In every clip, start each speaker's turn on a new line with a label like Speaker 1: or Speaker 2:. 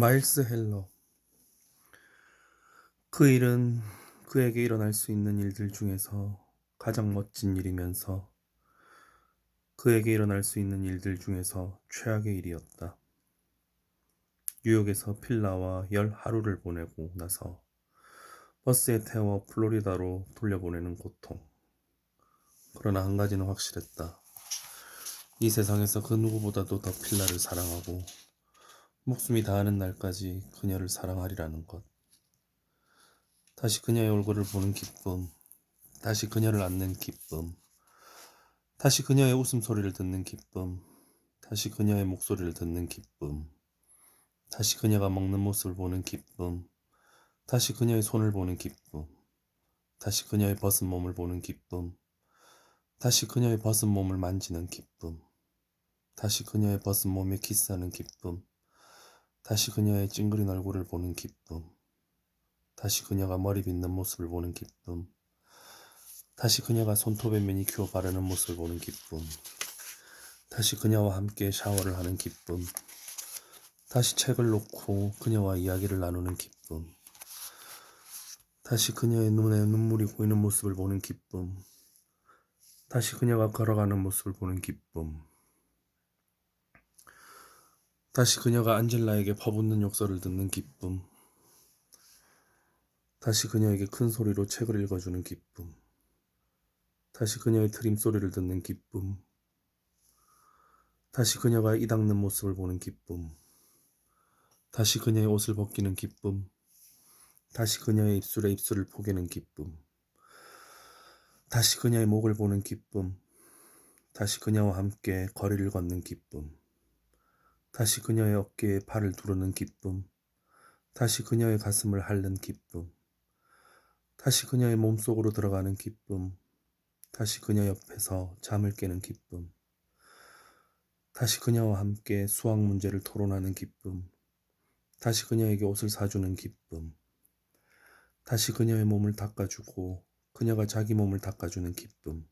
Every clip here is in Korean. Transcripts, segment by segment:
Speaker 1: 마일스 헬러 그 일은 그에게 일어날 수 있는 일들 중에서 가장 멋진 일이면서 그에게 일어날 수 있는 일들 중에서 최악의 일이었다. 뉴욕에서 필라와 열 하루를 보내고 나서 버스에 태워 플로리다로 돌려보내는 고통. 그러나 한 가지는 확실했다. 이 세상에서 그 누구보다도 더 필라를 사랑하고 목숨이 다하는 날까지 그녀를 사랑하리라는 것. 다시 그녀의 얼굴을 보는 기쁨, 다시 그녀를 안는 기쁨, 다시 그녀의 웃음소리를 듣는 기쁨, 다시 그녀의 목소리를 듣는 기쁨, 다시 그녀가 먹는 모습을 보는 기쁨, 다시 그녀의 손을 보는 기쁨, 다시 그녀의 벗은 몸을 보는 기쁨, 다시 그녀의 벗은 몸을 만지는 기쁨, 다시 그녀의 벗은 몸에 키스하는 기쁨, 다시 그녀의 찡그린 얼굴을 보는 기쁨, 다시 그녀가 머리 빗는 모습을 보는 기쁨, 다시 그녀가 손톱에 매니큐어 바르는 모습을 보는 기쁨, 다시 그녀와 함께 샤워를 하는 기쁨, 다시 책을 놓고 그녀와 이야기를 나누는 기쁨, 다시 그녀의 눈에 눈물이 고이는 모습을 보는 기쁨, 다시 그녀가 걸어가는 모습을 보는 기쁨, 다시 그녀가 안젤라에게 퍼붓는 욕설을 듣는 기쁨, 다시 그녀에게 큰 소리로 책을 읽어주는 기쁨, 다시 그녀의 트림 소리를 듣는 기쁨, 다시 그녀가 이 닦는 모습을 보는 기쁨, 다시 그녀의 옷을 벗기는 기쁨, 다시 그녀의 입술에 입술을 포개는 기쁨, 다시 그녀의 목을 보는 기쁨, 다시 그녀와 함께 거리를 걷는 기쁨, 다시 그녀의 어깨에 팔을 두르는 기쁨, 다시 그녀의 가슴을 핥는 기쁨, 다시 그녀의 몸속으로 들어가는 기쁨, 다시 그녀 옆에서 잠을 깨는 기쁨, 다시 그녀와 함께 수학 문제를 토론하는 기쁨, 다시 그녀에게 옷을 사주는 기쁨, 다시 그녀의 몸을 닦아주고 그녀가 자기 몸을 닦아주는 기쁨,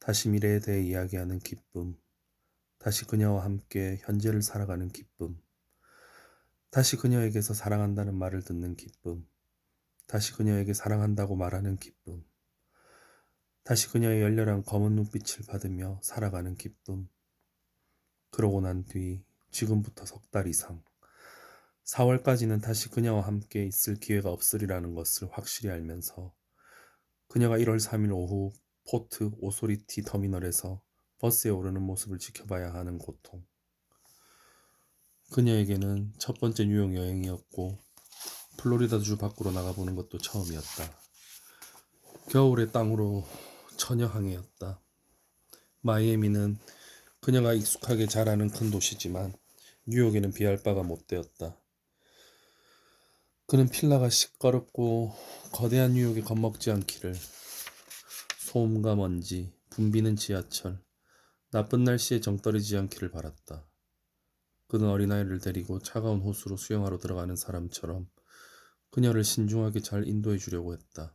Speaker 1: 다시 미래에 대해 이야기하는 기쁨, 다시 그녀와 함께 현재를 살아가는 기쁨, 다시 그녀에게서 사랑한다는 말을 듣는 기쁨, 다시 그녀에게 사랑한다고 말하는 기쁨, 다시 그녀의 열렬한 검은 눈빛을 받으며 살아가는 기쁨. 그러고 난 뒤 지금부터 석 달 이상. 4월까지는 다시 그녀와 함께 있을 기회가 없으리라는 것을 확실히 알면서 그녀가 1월 3일 오후 포트 오소리티 터미널에서 버스에 오르는 모습을 지켜봐야 하는 고통. 그녀에게는 첫 번째 뉴욕 여행이었고 플로리다주 밖으로 나가보는 것도 처음이었다. 겨울의 땅으로 처녀항해였다. 마이애미는 그녀가 익숙하게 잘 아는 큰 도시지만 뉴욕에는 비할 바가 못 되었다. 그는 필라가 시끄럽고 거대한 뉴욕에 겁먹지 않기를 소음과 먼지, 붐비는 지하철, 나쁜 날씨에 정떨어지지 않기를 바랐다. 그는 어린아이를 데리고 차가운 호수로 수영하러 들어가는 사람처럼 그녀를 신중하게 잘 인도해 주려고 했다.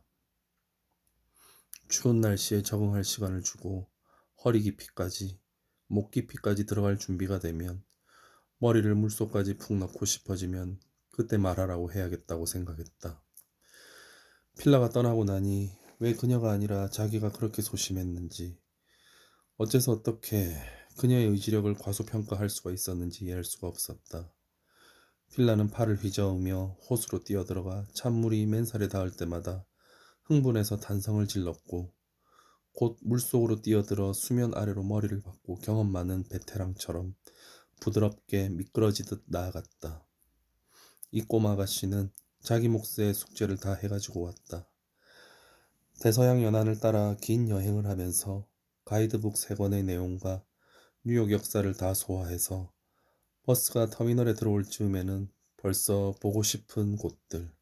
Speaker 1: 추운 날씨에 적응할 시간을 주고 허리 깊이까지, 목 깊이까지 들어갈 준비가 되면 머리를 물속까지 푹 넣고 싶어지면 그때 말하라고 해야겠다고 생각했다. 필라가 떠나고 나니 왜 그녀가 아니라 자기가 그렇게 소심했는지, 어째서 어떻게 그녀의 의지력을 과소평가할 수가 있었는지 이해할 수가 없었다. 필라는 팔을 휘저으며 호수로 뛰어들어가 찬물이 맨살에 닿을 때마다 흥분해서 단성을 질렀고 곧 물속으로 뛰어들어 수면 아래로 머리를 박고 경험 많은 베테랑처럼 부드럽게 미끄러지듯 나아갔다. 이 꼬마 아가씨는 자기 몫의 숙제를 다 해가지고 왔다. 대서양 연안을 따라 긴 여행을 하면서 가이드북 세 권의 내용과 뉴욕 역사를 다 소화해서 버스가 터미널에 들어올 즈음에는 벌써 보고 싶은 곳들,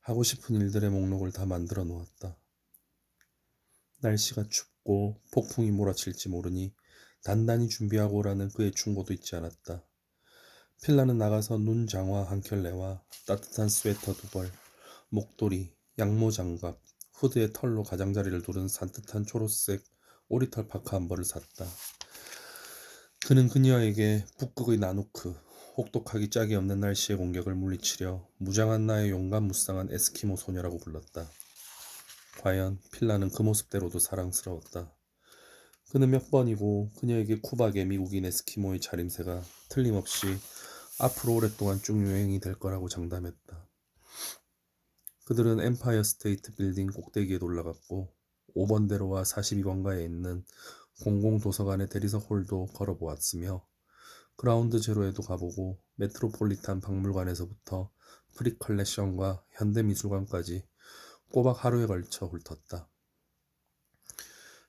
Speaker 1: 하고 싶은 일들의 목록을 다 만들어 놓았다. 날씨가 춥고 폭풍이 몰아칠지 모르니 단단히 준비하고 오라는 그의 충고도 잊지 않았다. 필라는 나가서 눈 장화 한 켤레와 따뜻한 스웨터 두 벌, 목도리, 양모 장갑, 후드에 털로 가장자리를 두른 산뜻한 초록색 오리털 파카 한 벌을 샀다. 그는 그녀에게 북극의 나누크 혹독하기 짝이 없는 날씨의 공격을 물리치려 무장한 나의 용감 무쌍한 에스키모 소녀라고 불렀다. 과연 필라는 그 모습대로도 사랑스러웠다. 그는 몇 번이고 그녀에게 쿠박의 미국인 에스키모의 차림새가 틀림없이 앞으로 오랫동안 쭉 유행이 될 거라고 장담했다. 그들은 엠파이어 스테이트 빌딩 꼭대기에 올라갔고 5번대로와 42번가에 있는 공공도서관의 대리석 홀도 걸어보았으며 그라운드 제로에도 가보고 메트로폴리탄 박물관에서부터 프리컬렉션과 현대미술관까지 꼬박 하루에 걸쳐 훑었다.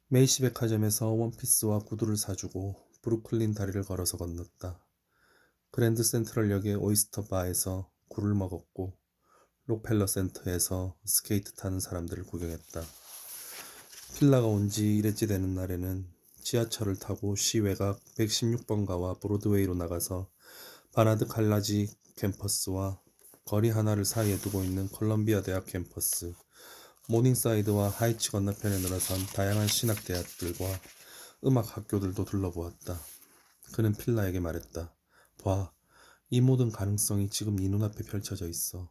Speaker 1: 메이시 백화점에서 원피스와 구두를 사주고 브루클린 다리를 걸어서 건넜다. 그랜드 센트럴역의 오이스터 바에서 굴을 먹었고 록펠러 센터에서 스케이트 타는 사람들을 구경했다. 필라가 온지 일회째 되는 날에는 지하철을 타고 시외각 116번가와 브로드웨이로 나가서 바나드 칼라지 캠퍼스와 거리 하나를 사이에 두고 있는 컬럼비아 대학 캠퍼스, 모닝사이드와 하이츠 건너편에 늘어선 다양한 신학 대학들과 음악 학교들도 둘러보았다. 그는 필라에게 말했다. 봐, 이 모든 가능성이 지금 네 눈앞에 펼쳐져 있어.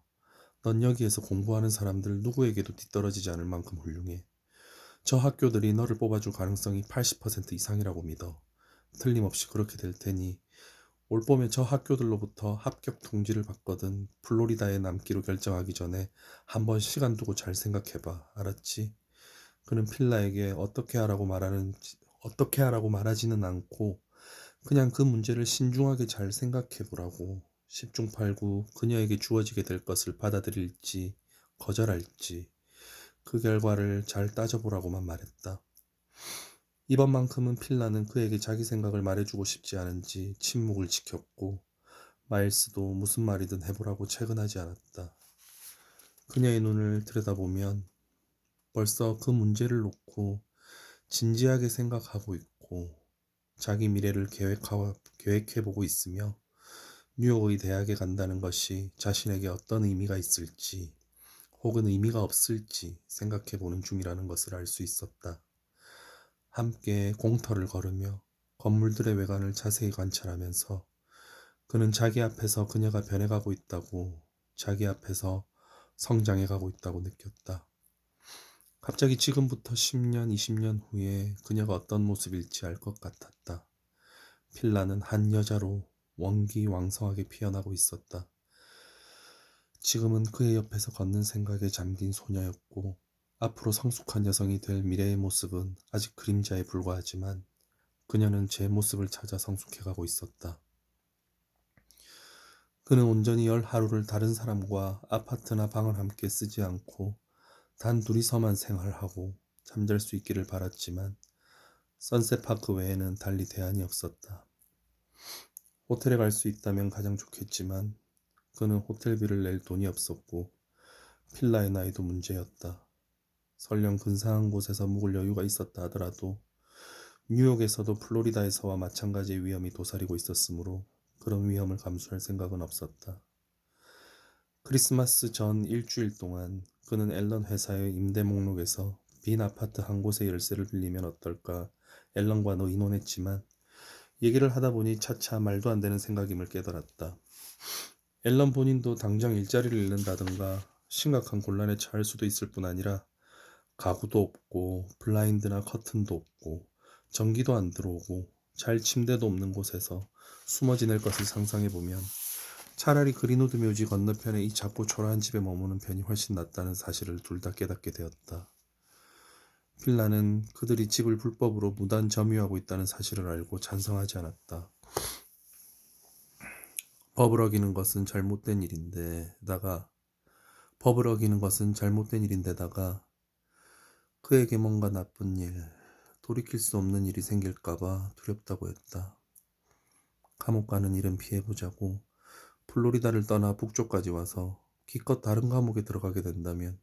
Speaker 1: 넌 여기에서 공부하는 사람들 누구에게도 뒤떨어지지 않을 만큼 훌륭해. 저 학교들이 너를 뽑아줄 가능성이 80% 이상이라고 믿어. 틀림없이 그렇게 될 테니 올 봄에 저 학교들로부터 합격 통지를 받거든 플로리다에 남기로 결정하기 전에 한번 시간 두고 잘 생각해봐. 알았지? 그는 필라에게 어떻게 하라고 말하는 어떻게 하라고 말하지는 않고 그냥 그 문제를 신중하게 잘 생각해 보라고 10중 8구 그녀에게 주어지게 될 것을 받아들일지 거절할지 그 결과를 잘 따져보라고만 말했다. 이번만큼은 필라는 그에게 자기 생각을 말해주고 싶지 않은지 침묵을 지켰고 마일스도 무슨 말이든 해보라고 채근하지 않았다. 그녀의 눈을 들여다보면 벌써 그 문제를 놓고 진지하게 생각하고 있고 자기 미래를 계획해보고 있으며 뉴욕의 대학에 간다는 것이 자신에게 어떤 의미가 있을지 혹은 의미가 없을지 생각해 보는 중이라는 것을 알 수 있었다. 함께 공터를 걸으며 건물들의 외관을 자세히 관찰하면서 그는 자기 앞에서 그녀가 변해가고 있다고 자기 앞에서 성장해가고 있다고 느꼈다. 갑자기 지금부터 10년, 20년 후에 그녀가 어떤 모습일지 알 것 같았다. 필라는 한 여자로 원기왕성하게 피어나고 있었다. 지금은 그의 옆에서 걷는 생각에 잠긴 소녀였고 앞으로 성숙한 여성이 될 미래의 모습은 아직 그림자에 불과하지만 그녀는 제 모습을 찾아 성숙해가고 있었다. 그는 온전히 열 하루를 다른 사람과 아파트나 방을 함께 쓰지 않고 단 둘이서만 생활하고 잠잘 수 있기를 바랐지만 선셋파크 외에는 달리 대안이 없었다. 호텔에 갈 수 있다면 가장 좋겠지만 그는 호텔비를 낼 돈이 없었고 필라의 나이도 문제였다. 설령 근사한 곳에서 묵을 여유가 있었다 하더라도 뉴욕에서도 플로리다에서와 마찬가지의 위험이 도사리고 있었으므로 그런 위험을 감수할 생각은 없었다. 크리스마스 전 일주일 동안 그는 앨런 회사의 임대 목록에서 빈 아파트 한 곳의 열쇠를 빌리면 어떨까 앨런과 너 의논했지만 얘기를 하다 보니 차차 말도 안 되는 생각임을 깨달았다. 앨런 본인도 당장 일자리를 잃는다든가 심각한 곤란에 처할 수도 있을 뿐 아니라 가구도 없고 블라인드나 커튼도 없고 전기도 안 들어오고 잘 침대도 없는 곳에서 숨어 지낼 것을 상상해 보면 차라리 그린우드 묘지 건너편에 이 작고 초라한 집에 머무는 편이 훨씬 낫다는 사실을 둘 다 깨닫게 되었다. 필라는 그들이 집을 불법으로 무단 점유하고 있다는 사실을 알고 찬성하지 않았다. 법을 어기는 것은 잘못된 일인데다가 법을 어기는 것은 잘못된 일인데다가 그에게 뭔가 나쁜 일, 돌이킬 수 없는 일이 생길까봐 두렵다고 했다. 감옥 가는 일은 피해보자고 플로리다를 떠나 북쪽까지 와서 기껏 다른 감옥에 들어가게 된다면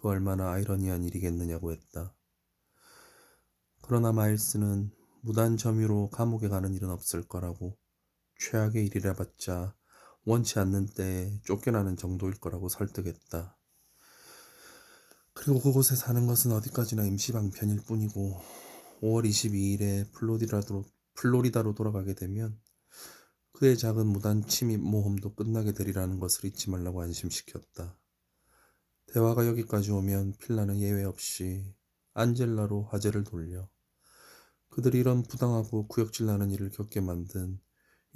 Speaker 1: 그 얼마나 아이러니한 일이겠느냐고 했다. 그러나 마일스는 무단 점유로 감옥에 가는 일은 없을 거라고 최악의 일이라 봤자 원치 않는 때에 쫓겨나는 정도일 거라고 설득했다. 그리고 그곳에 사는 것은 어디까지나 임시방편일 뿐이고 5월 22일에 플로리다로, 플로리다로 돌아가게 되면 그의 작은 무단 침입 모험도 끝나게 되리라는 것을 잊지 말라고 안심시켰다. 대화가 여기까지 오면 필라는 예외 없이 안젤라로 화제를 돌려 그들이 이런 부당하고 구역질 나는 일을 겪게 만든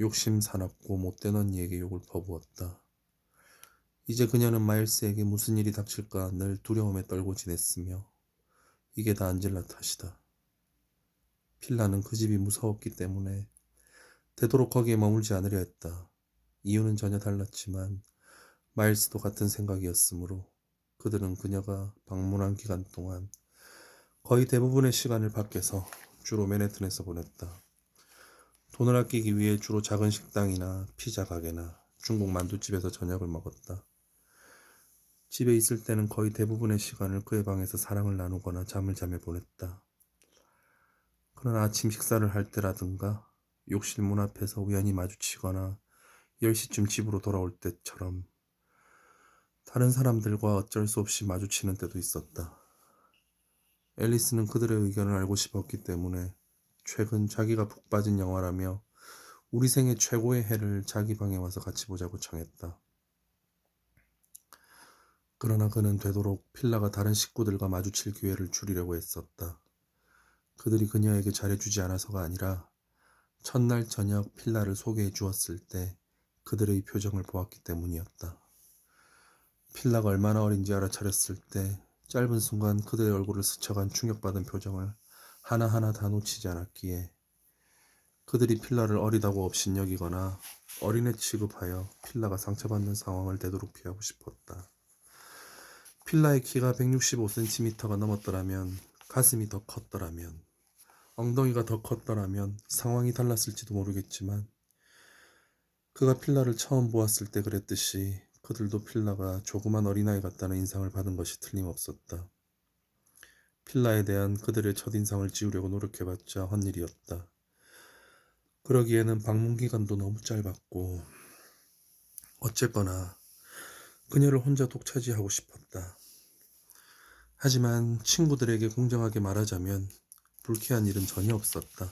Speaker 1: 욕심 사납고 못된 언니에게 욕을 퍼부었다. 이제 그녀는 마일스에게 무슨 일이 닥칠까 늘 두려움에 떨고 지냈으며 이게 다 안젤라 탓이다. 필라는 그 집이 무서웠기 때문에 되도록 거기에 머물지 않으려 했다. 이유는 전혀 달랐지만 마일스도 같은 생각이었으므로 그들은 그녀가 방문한 기간 동안 거의 대부분의 시간을 밖에서 주로 맨해튼에서 보냈다. 돈을 아끼기 위해 주로 작은 식당이나 피자 가게나 중국 만두집에서 저녁을 먹었다. 집에 있을 때는 거의 대부분의 시간을 그의 방에서 사랑을 나누거나 잠을 자며 보냈다. 그러나 아침 식사를 할 때라든가 욕실 문 앞에서 우연히 마주치거나 10시쯤 집으로 돌아올 때처럼 다른 사람들과 어쩔 수 없이 마주치는 때도 있었다. 앨리스는 그들의 의견을 알고 싶었기 때문에 최근 자기가 푹 빠진 영화라며 우리 생애 최고의 해를 자기 방에 와서 같이 보자고 청했다. 그러나 그는 되도록 필라가 다른 식구들과 마주칠 기회를 줄이려고 했었다. 그들이 그녀에게 잘해주지 않아서가 아니라 첫날 저녁 필라를 소개해 주었을 때 그들의 표정을 보았기 때문이었다. 필라가 얼마나 어린지 알아차렸을 때 짧은 순간 그들의 얼굴을 스쳐간 충격받은 표정을 하나하나 다 놓치지 않았기에 그들이 필라를 어리다고 업신여기거나 어린애 취급하여 필라가 상처받는 상황을 되도록 피하고 싶었다. 필라의 키가 165cm가 넘었더라면 가슴이 더 컸더라면 엉덩이가 더 컸더라면 상황이 달랐을지도 모르겠지만 그가 필라를 처음 보았을 때 그랬듯이 그들도 필라가 조그만 어린아이 같다는 인상을 받은 것이 틀림없었다. 필라에 대한 그들의 첫인상을 지우려고 노력해봤자 헛일이었다. 그러기에는 방문 기간도 너무 짧았고 어쨌거나 그녀를 혼자 독차지하고 싶었다. 하지만 친구들에게 공정하게 말하자면 불쾌한 일은 전혀 없었다.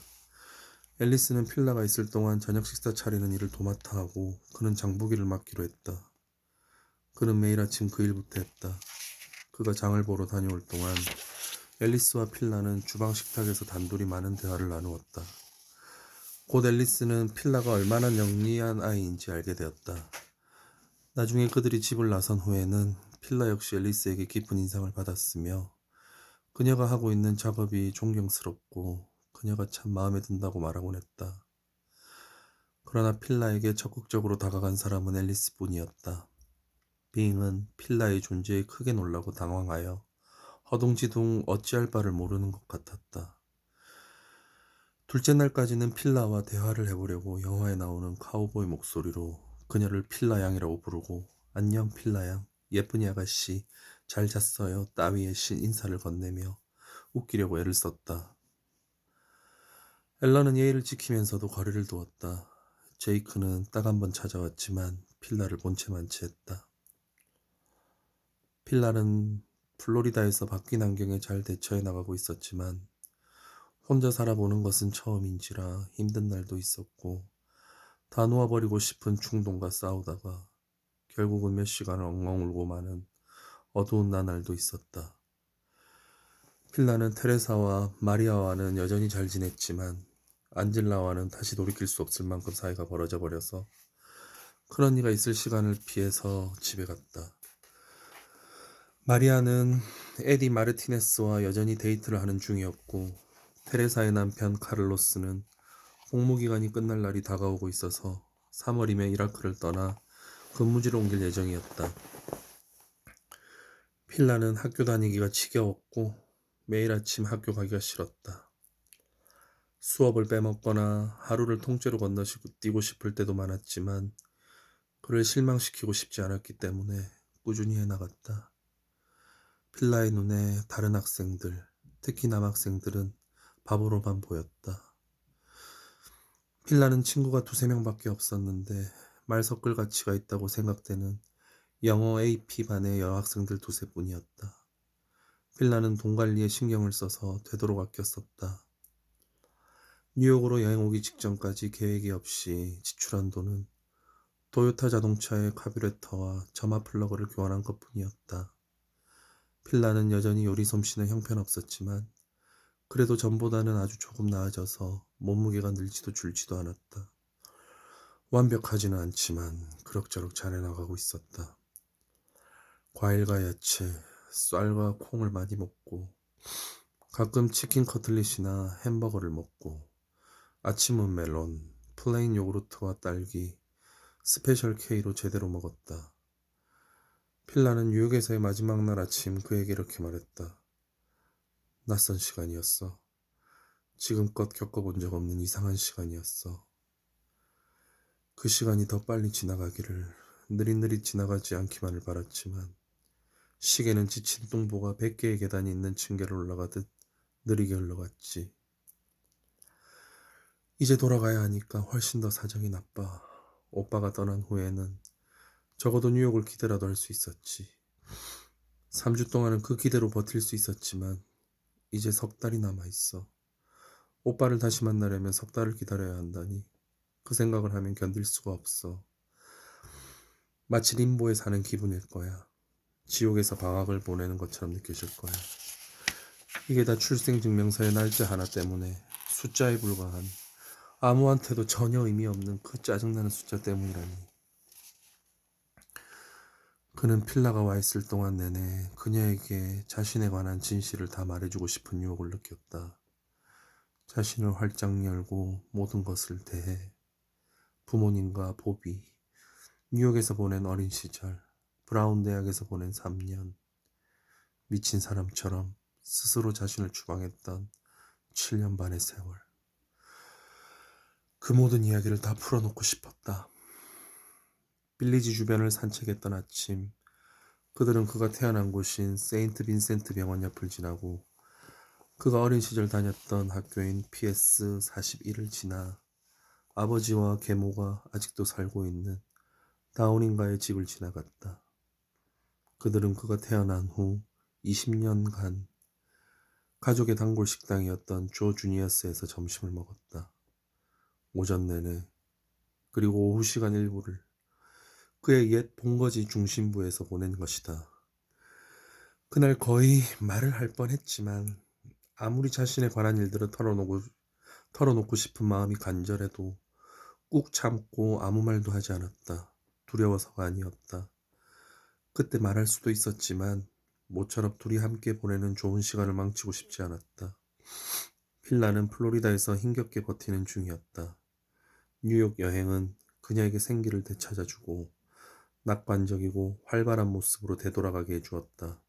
Speaker 1: 앨리스는 필라가 있을 동안 저녁 식사 차리는 일을 도맡아 하고 그는 장보기를 맡기로 했다. 그는 매일 아침 그 일부터 했다. 그가 장을 보러 다녀올 동안 앨리스와 필라는 주방 식탁에서 단둘이 많은 대화를 나누었다. 곧 앨리스는 필라가 얼마나 영리한 아이인지 알게 되었다. 나중에 그들이 집을 나선 후에는 필라 역시 앨리스에게 깊은 인상을 받았으며 그녀가 하고 있는 작업이 존경스럽고 그녀가 참 마음에 든다고 말하곤 했다. 그러나 필라에게 적극적으로 다가간 사람은 앨리스뿐이었다. 빙은 필라의 존재에 크게 놀라고 당황하여 허둥지둥 어찌할 바를 모르는 것 같았다. 둘째 날까지는 필라와 대화를 해보려고 영화에 나오는 카우보이 목소리로 그녀를 필라 양이라고 부르고 안녕 필라 양 예쁜이 아가씨 잘 잤어요 따위의 신 인사를 건네며 웃기려고 애를 썼다. 엘라는 예의를 지키면서도 거리를 두었다. 제이크는 딱 한 번 찾아왔지만 필라를 본채 만취했다. 필라는 플로리다에서 바뀐 환경에 잘 대처해 나가고 있었지만 혼자 살아보는 것은 처음인지라 힘든 날도 있었고 다 놓아버리고 싶은 충동과 싸우다가 결국은 몇 시간을 엉엉 울고 마는 어두운 나날도 있었다. 필라는 테레사와 마리아와는 여전히 잘 지냈지만 안젤라와는 다시 돌이킬 수 없을 만큼 사이가 벌어져 버려서 그런 이가 있을 시간을 피해서 집에 갔다. 마리아는 에디 마르티네스와 여전히 데이트를 하는 중이었고 테레사의 남편 카를로스는 복무 기간이 끝날 날이 다가오고 있어서 3월이면 이라크를 떠나 근무지로 옮길 예정이었다. 필라는 학교 다니기가 지겨웠고 매일 아침 학교 가기가 싫었다. 수업을 빼먹거나 하루를 통째로 건너뛰고 싶을 때도 많았지만 그를 실망시키고 싶지 않았기 때문에 꾸준히 해나갔다. 필라의 눈에 다른 학생들, 특히 남학생들은 바보로만 보였다. 필라는 친구가 두세 명밖에 없었는데 말 섞을 가치가 있다고 생각되는 영어 AP 반의 여학생들 두세 뿐이었다. 필라는 돈 관리에 신경을 써서 되도록 아꼈었다. 뉴욕으로 여행 오기 직전까지 계획이 없이 지출한 돈은 도요타 자동차의 카뷰레터와 점화 플러그를 교환한 것 뿐이었다. 필라는 여전히 요리 솜씨는 형편없었지만 그래도 전보다는 아주 조금 나아져서 몸무게가 늘지도 줄지도 않았다. 완벽하지는 않지만 그럭저럭 잘해나가고 있었다. 과일과 야채, 쌀과 콩을 많이 먹고 가끔 치킨 커틀릿이나 햄버거를 먹고 아침은 멜론, 플레인 요구르트와 딸기, 스페셜 K로 제대로 먹었다. 필라는 뉴욕에서의 마지막 날 아침 그에게 이렇게 말했다. 낯선 시간이었어. 지금껏 겪어본 적 없는 이상한 시간이었어. 그 시간이 더 빨리 지나가기를 느릿느릿 지나가지 않기만을 바랐지만 시계는 지친 똥보가 100개의 계단이 있는 층계를 올라가듯 느리게 흘러갔지. 이제 돌아가야 하니까 훨씬 더 사정이 나빠. 오빠가 떠난 후에는 적어도 뉴욕을 기대라도 할 수 있었지. 3주 동안은 그 기대로 버틸 수 있었지만 이제 석 달이 남아 있어. 오빠를 다시 만나려면 석 달을 기다려야 한다니 그 생각을 하면 견딜 수가 없어. 마치 림보에 사는 기분일 거야. 지옥에서 방학을 보내는 것처럼 느껴질 거야. 이게 다 출생증명서의 날짜 하나 때문에 숫자에 불과한 아무한테도 전혀 의미 없는 그 짜증나는 숫자 때문이라니. 그는 필라가 와 있을 동안 내내 그녀에게 자신에 관한 진실을 다 말해주고 싶은 유혹을 느꼈다. 자신을 활짝 열고 모든 것을 대해 부모님과 보비, 뉴욕에서 보낸 어린 시절, 브라운 대학에서 보낸 3년, 미친 사람처럼 스스로 자신을 추방했던 7년 반의 세월. 그 모든 이야기를 다 풀어놓고 싶었다. 빌리지 주변을 산책했던 아침, 그들은 그가 태어난 곳인 세인트 빈센트 병원 옆을 지나고 그가 어린 시절 다녔던 학교인 PS 41을 지나 아버지와 계모가 아직도 살고 있는 다운인가의 집을 지나갔다. 그들은 그가 태어난 후 20년간 가족의 단골 식당이었던 조 주니어스에서 점심을 먹었다. 오전 내내 그리고 오후 시간 일부를 그의 옛 본거지 중심부에서 보낸 것이다. 그날 거의 말을 할 뻔했지만 아무리 자신에 관한 일들을 털어놓고 털어놓고 싶은 마음이 간절해도 꾹 참고 아무 말도 하지 않았다. 두려워서가 아니었다. 그때 말할 수도 있었지만 모처럼 둘이 함께 보내는 좋은 시간을 망치고 싶지 않았다. 필라는 플로리다에서 힘겹게 버티는 중이었다. 뉴욕 여행은 그녀에게 생기를 되찾아주고 낙관적이고 활발한 모습으로 되돌아가게 해주었다.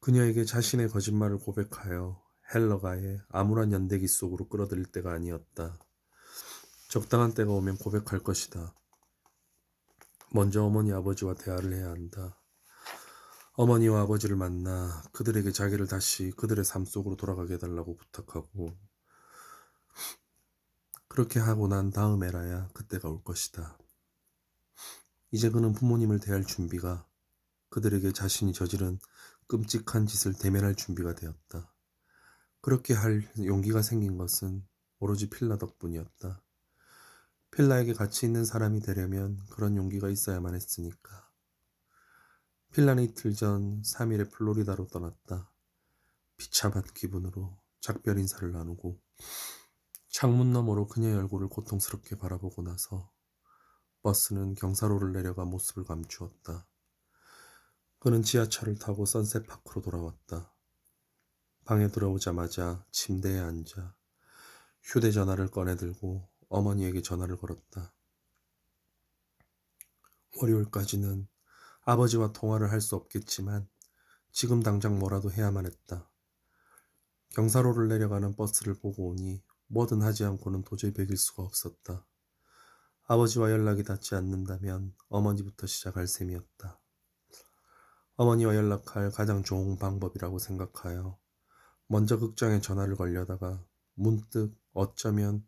Speaker 1: 그녀에게 자신의 거짓말을 고백하여 헬러가의 암울한 연대기 속으로 끌어들일 때가 아니었다. 적당한 때가 오면 고백할 것이다. 먼저 어머니 아버지와 대화를 해야 한다. 어머니와 아버지를 만나 그들에게 자기를 다시 그들의 삶 속으로 돌아가게 해달라고 부탁하고 그렇게 하고 난 다음에라야 그때가 올 것이다. 이제 그는 부모님을 대할 준비가 그들에게 자신이 저지른 끔찍한 짓을 대면할 준비가 되었다. 그렇게 할 용기가 생긴 것은 오로지 필라 덕분이었다. 필라에게 가치 있는 사람이 되려면 그런 용기가 있어야만 했으니까. 필라는 이틀 전 3일에 플로리다로 떠났다. 비참한 기분으로 작별 인사를 나누고 창문 너머로 그녀의 얼굴을 고통스럽게 바라보고 나서 버스는 경사로를 내려가 모습을 감추었다. 그는 지하철을 타고 선셋 파크로 돌아왔다. 방에 들어오자마자 침대에 앉아 휴대전화를 꺼내들고 어머니에게 전화를 걸었다. 월요일까지는 아버지와 통화를 할 수 없겠지만 지금 당장 뭐라도 해야만 했다. 경사로를 내려가는 버스를 보고 오니 뭐든 하지 않고는 도저히 베길 수가 없었다. 아버지와 연락이 닿지 않는다면 어머니부터 시작할 셈이었다. 어머니와 연락할 가장 좋은 방법이라고 생각하여 먼저 극장에 전화를 걸려다가 문득 어쩌면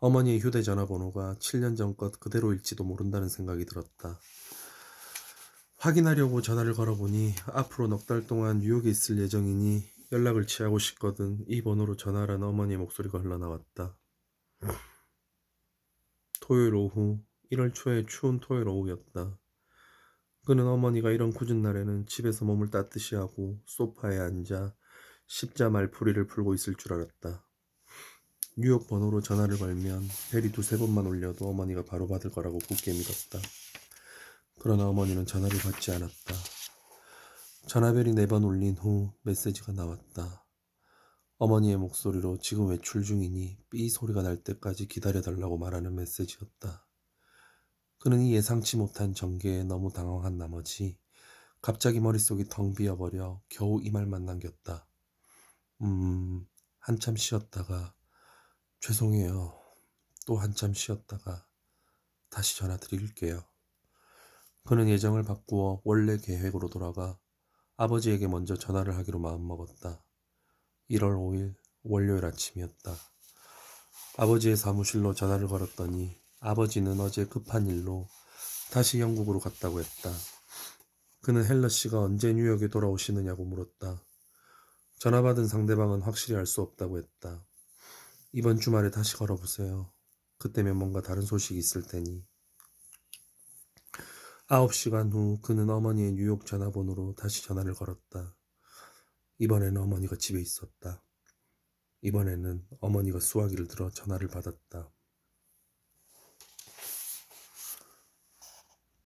Speaker 1: 어머니의 휴대전화 번호가 7년 전 것 그대로일지도 모른다는 생각이 들었다. 확인하려고 전화를 걸어보니 앞으로 넉 달 동안 뉴욕에 있을 예정이니 연락을 취하고 싶거든 이 번호로 전화라는 어머니의 목소리가 흘러나왔다. 토요일 오후 1월 초의 추운 토요일 오후였다. 그는 어머니가 이런 굳은 날에는 집에서 몸을 따뜻이 하고 소파에 앉아 십자 말풀이를 풀고 있을 줄 알았다. 뉴욕 번호로 전화를 걸면 벨이 두세 번만 울려도 어머니가 바로 받을 거라고 굳게 믿었다. 그러나 어머니는 전화를 받지 않았다. 전화벨이 네 번 울린 후 메시지가 나왔다. 어머니의 목소리로 지금 외출 중이니 삐 소리가 날 때까지 기다려달라고 말하는 메시지였다. 그는 이 예상치 못한 전개에 너무 당황한 나머지 갑자기 머릿속이 텅 비어버려 겨우 이 말만 남겼다. 음, 한참 쉬었다가 죄송해요. 또 한참 쉬었다가 다시 전화 드릴게요. 그는 예정을 바꾸어 원래 계획으로 돌아가 아버지에게 먼저 전화를 하기로 마음먹었다. 1월 5일 월요일 아침이었다. 아버지의 사무실로 전화를 걸었더니 아버지는 어제 급한 일로 다시 영국으로 갔다고 했다. 그는 헬러 씨가 언제 뉴욕에 돌아오시느냐고 물었다. 전화 받은 상대방은 확실히 알 수 없다고 했다. 이번 주말에 다시 걸어보세요. 그때면 뭔가 다른 소식이 있을 테니. 아홉 시간 후 그는 어머니의 뉴욕 전화번호로 다시 전화를 걸었다. 이번에는 어머니가 집에 있었다. 이번에는 어머니가 수화기를 들어 전화를 받았다.